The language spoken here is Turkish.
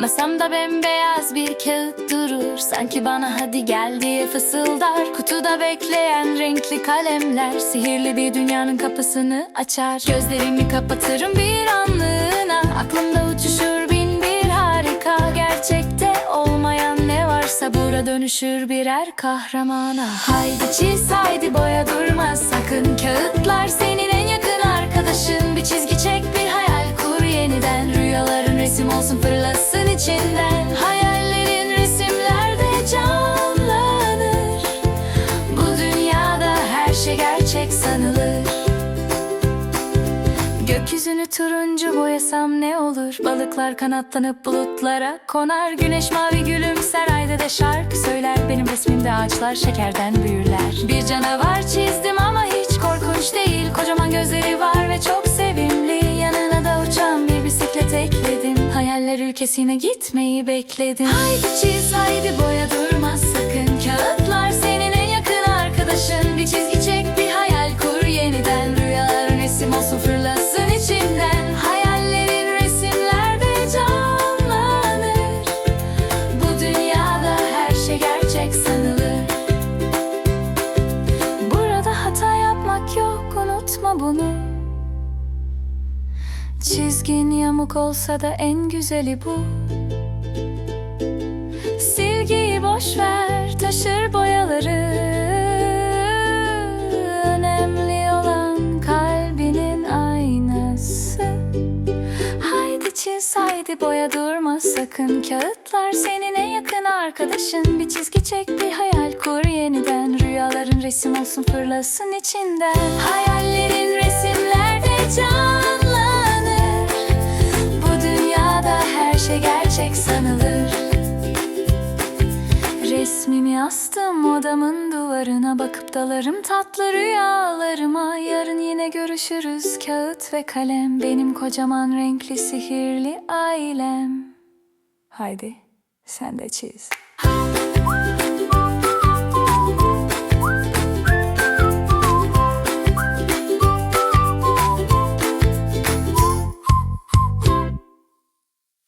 Masamda bembeyaz bir kağıt durur. Sanki bana hadi gel diye fısıldar. Kutuda bekleyen renkli kalemler Sihirli bir dünyanın kapısını açar. Gözlerimi kapatırım bir anlığına. Aklımda uçuşur bin bir harika. Gerçekte olmayan ne varsa Bura dönüşür birer kahramana. Haydi çiz haydi boya durma. Sakın Kağıtlar senin en yakın arkadaşın. Bir çizgi çek bir hayal kur yeniden. Rüyaların resim olsun fırlasın Hayallerin resimlerde canlanır. Bu dünyada her şey gerçek sanılır. Gökyüzünü turuncu boyasam ne olur? Balıklar kanatlanıp bulutlara konar. Güneş mavi gülümser ayda da şarkı söyler. Benim resmimde ağaçlar şekerden büyürler. Bir canavar çizdim ama hiç Hayaller ülkesine gitmeyi bekledim Haydi çiz haydi Çizgin yamuk olsa da en güzeli bu. Silgiyi boş ver taşır boyaları. Önemli olan kalbinin aynası. Haydi çiz haydi boya durma sakın. Kağıtlar senin en yakın arkadaşın. Bir çizgi çek bir hayal kur yeniden. Rüyaların resim olsun fırlasın içinden. Hayallerin resimlerde canlanır Resmimi astım odamın duvarına Bakıp dalarım tatlı rüyalarıma. Yarın yine görüşürüz kağıt ve kalem. Benim kocaman renkli sihirli ailem. Haydi sen de çiz